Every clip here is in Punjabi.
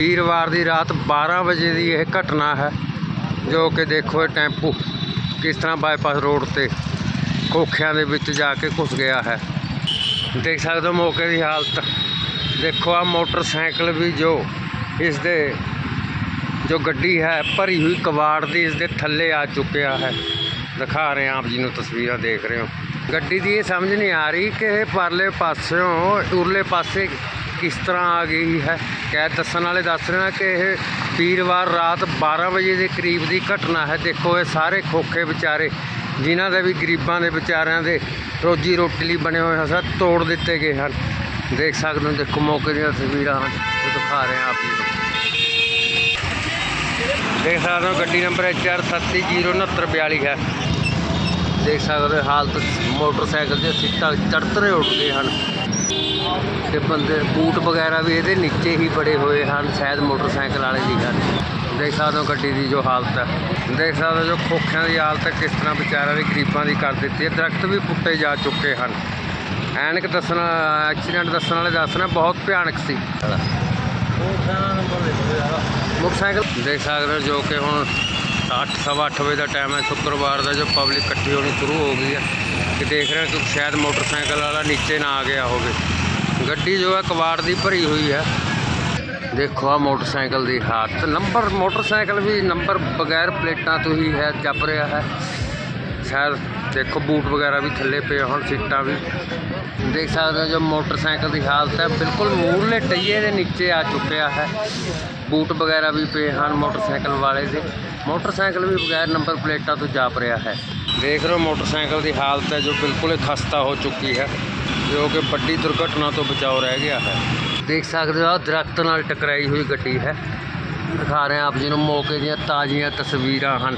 ਵੀਰਵਾਰ ਦੀ ਰਾਤ 12 ਵਜੇ ਦੀ ਇਹ ਘਟਨਾ ਹੈ, ਜੋ ਕਿ ਦੇਖੋ ਇਹ ਟੈਂਪੂ ਕਿਸ ਤਰ੍ਹਾਂ ਬਾਈਪਾਸ ਰੋਡ ਤੇ ਖੋਖਿਆਂ ਦੇ ਵਿੱਚ ਜਾ ਕੇ ਘੁਸ ਗਿਆ ਹੈ। ਦੇਖ ਸਕਦੇ ਹੋ ਮੌਕੇ ਦੀ ਹਾਲਤ। ਦੇਖੋ ਆ ਮੋਟਰਸਾਈਕਲ ਵੀ ਜੋ ਇਸ ਦੇ, ਜੋ ਗੱਡੀ ਹੈ, ਭਰੀ ਹੋਈ ਕਬਾੜ ਦੀ ਇਸ ਦੇ ਥੱਲੇ ਆ ਚੁੱਕਿਆ ਹੈ। ਦਿਖਾ ਰਹੇ ਹਾਂ ਆਪ ਜੀ ਨੂੰ ਤਸਵੀਰਾਂ ਦੇਖ ਰਹੇ ਹੋ। ਗੱਡੀ ਦੀ ਇਹ ਸਮਝ ਨਹੀਂ ਆ ਰਹੀ ਕਿ ਇਹ ਪਰਲੇ ਪਾਸਿਓਂ, ਉਰਲੇ ਪਾਸੇ ਕਿਸ ਤਰ੍ਹਾਂ ਆ ਗਈ ਹੈ? ਕੈਦ ਦੱਸਣ ਵਾਲੇ ਦੱਸ ਰਹੇ ਨੇ ਕਿ ਇਹ ਵੀਰਵਾਰ ਰਾਤ 12 ਵਜੇ ਦੇ ਕਰੀਬ ਦੀ ਘਟਨਾ ਹੈ। ਦੇਖੋ, ਇਹ ਸਾਰੇ ਖੋਖੇ ਵਿਚਾਰੇ, ਜਿਨ੍ਹਾਂ ਦੇ ਵੀ ਗਰੀਬਾਂ ਦੇ ਵਿਚਾਰਿਆਂ ਦੇ ਰੋਜੀ ਰੋਟੀ ਲਈ ਬਣੇ ਹੋਏ ਹਸਾ ਤੋੜ ਦਿੱਤੇ ਗਏ ਹਨ। ਦੇਖ ਸਕਦੇ ਹੋ, ਦੇਖੋ ਮੌਕੇ ਦੀਆਂ ਤਸਵੀਰਾਂ ਹਨ ਦਿਖਾ ਰਹੇ ਹਾਂ ਆਪ ਜੀ ਦੇਖ ਸਕਦੇ ਹੋ, ਗੱਡੀ ਨੰਬਰ HR 370942 ਹੈ। ਦੇਖ ਸਕਦੇ ਹੋ, ਹਾਲਤ ਮੋਟਰਸਾਈਕਲ ਦੇ ਸੀਟਾਂ ਚੜਤਰੇ ਉੱਡਦੇ ਹਨ। ਤੇ ਬੰਦੇ ਬੂਟ ਵਗੈਰਾ ਵੀ ਇਹਦੇ ਨੀਚੇ ਹੀ ਬੜੇ ਹੋਏ ਹਨ ਸ਼ਾਇਦ ਮੋਟਰਸਾਈਕਲ ਵਾਲੇ ਦੀ ਹਨ। ਦੇਖ ਸਕਦੇ ਹੋ ਗੱਡੀ ਦੀ ਜੋ ਹਾਲਤ ਹੈ। ਦੇਖ ਸਕਦੇ ਹੋ ਜੋ ਖੋਖਿਆਂ ਦੀ ਹਾਲਤ ਹੈ, ਕਿਸ ਤਰ੍ਹਾਂ ਵਿਚਾਰਿਆਂ ਦੀ ਗਰੀਬਾਂ ਦੀ ਕਰ ਦਿੱਤੀ ਹੈ। ਦਰਖਤ ਵੀ ਪੁੱਟੇ ਜਾ ਚੁੱਕੇ ਹਨ। ਐਨਕ ਦੱਸਣ ਐਕਸੀਡੈਂਟ ਦੱਸਣ ਵਾਲੇ ਦੱਸਣਾ ਬਹੁਤ ਭਿਆਨਕ ਸੀ। ਮੋਟਰਸਾਈਕਲ ਦੇਖ ਸਕਦੇ ਹੋ ਜੋ ਕਿ ਹੁਣ ਅੱਠ ਸਵਾ ਅੱਠ ਵਜੇ ਦਾ ਟਾਈਮ ਹੈ, ਸ਼ੁੱਕਰਵਾਰ ਦਾ ਜੋ ਪਬਲਿਕ ਇਕੱਠੀ ਹੋਣੀ ਸ਼ੁਰੂ ਹੋ ਗਈ ਹੈ। ਕਿ ਦੇਖ ਰਹੇ ਕਿ ਸ਼ਾਇਦ ਮੋਟਰਸਾਈਕਲ ਵਾਲਾ ਨੀਚੇ ਨਾ ਆ ਗਿਆ ਹੋਵੇ। ਗੱਡੀ ਜੋ ਹੈ ਕਵਾੜ ਦੀ ਭਰੀ ਹੋਈ ਹੈ। ਦੇਖੋ ਆ ਮੋਟਰਸਾਈਕਲ ਦੀ ਹਾਲਤ। ਨੰਬਰ, ਮੋਟਰਸਾਈਕਲ ਵੀ ਨੰਬਰ ਬਗੈਰ ਪਲੇਟਾਂ ਤੋਂ ਹੀ ਹੈ ਚੱਪ ਰਿਹਾ ਹੈ। ਸ਼ਾਇਦ ਦੇਖੋ ਬੂਟ ਵਗੈਰਾ ਵੀ ਥੱਲੇ ਪਏ ਹੁਣ ਸੀਟਾਂ ਵੀ। ਦੇਖ ਸਕਦੇ ਹੋ ਜੋ ਮੋਟਰਸਾਈਕਲ ਦੀ ਹਾਲਤ ਹੈ, ਬਿਲਕੁਲ ਮੂਰਲੇ ਟਈਏ ਦੇ ਨੀਚੇ ਆ ਚੁੱਕਿਆ ਹੈ। ਬੂਟ ਵਗੈਰਾ ਵੀ ਪਏ ਹਨ ਮੋਟਰਸਾਈਕਲ ਵਾਲੇ ਦੇ। ਮੋਟਰਸਾਈਕਲ ਵੀ ਬਗੈਰ ਨੰਬਰ ਪਲੇਟਾਂ ਤੋਂ ਜਾਪ ਰਿਹਾ ਹੈ। ਦੇਖ ਰਹੇ ਹੋ ਮੋਟਰਸਾਈਕਲ ਦੀ ਹਾਲਤ ਹੈ, ਜੋ ਬਿਲਕੁਲ ਹੀ ਖਸਤਾ ਹੋ ਚੁੱਕੀ ਹੈ, ਜੋ ਕਿ ਵੱਡੀ ਦੁਰਘਟਨਾ ਤੋਂ ਬਚਾਓ ਰਹਿ ਗਿਆ ਹੈ। ਦੇਖ ਸਕਦੇ ਹੋ ਆਹ ਦਰਖਤ ਨਾਲ ਟਕਰਾਈ ਹੋਈ ਗੱਡੀ ਹੈ। ਦਿਖਾ ਰਹੇ ਆਪ ਜੀ ਨੂੰ ਮੌਕੇ ਦੀਆਂ ਤਾਜ਼ੀਆਂ ਤਸਵੀਰਾਂ ਹਨ।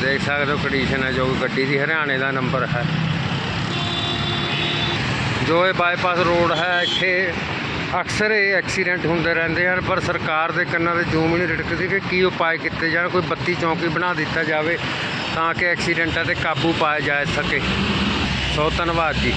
ਦੇਖ ਸਕਦੇ ਹੋ ਕੰਡੀਸ਼ਨ ਹੈ, ਜੋ ਕਿ ਗੱਡੀ ਦੀ ਹਰਿਆਣੇ ਦਾ ਨੰਬਰ ਹੈ। ਜੋ ਇਹ ਬਾਈਪਾਸ ਰੋਡ ਹੈ, ਇੱਥੇ ਅਕਸਰ ਇਹ ਐਕਸੀਡੈਂਟ ਹੁੰਦੇ ਰਹਿੰਦੇ ਹਨ, ਪਰ ਸਰਕਾਰ ਦੇ ਕੰਨਾਂ ਤੇ ਜੂਮ ਹੀ ਨਹੀਂ ਰਿੜਕਦੀ ਕਿ ਕੀ ਉਪਾਅ ਕੀਤੇ ਜਾਣ, ਕੋਈ ਬੱਤੀ ਚੌਂਕੀ ਬਣਾ ਦਿੱਤਾ ਜਾਵੇ ਤਾਂ ਕਿ ਐਕਸੀਡੈਂਟਾਂ ਤੇ ਕਾਬੂ ਪਾਇਆ ਜਾ ਸਕੇ। ਸੋ ਧੰਨਵਾਦ ਜੀ।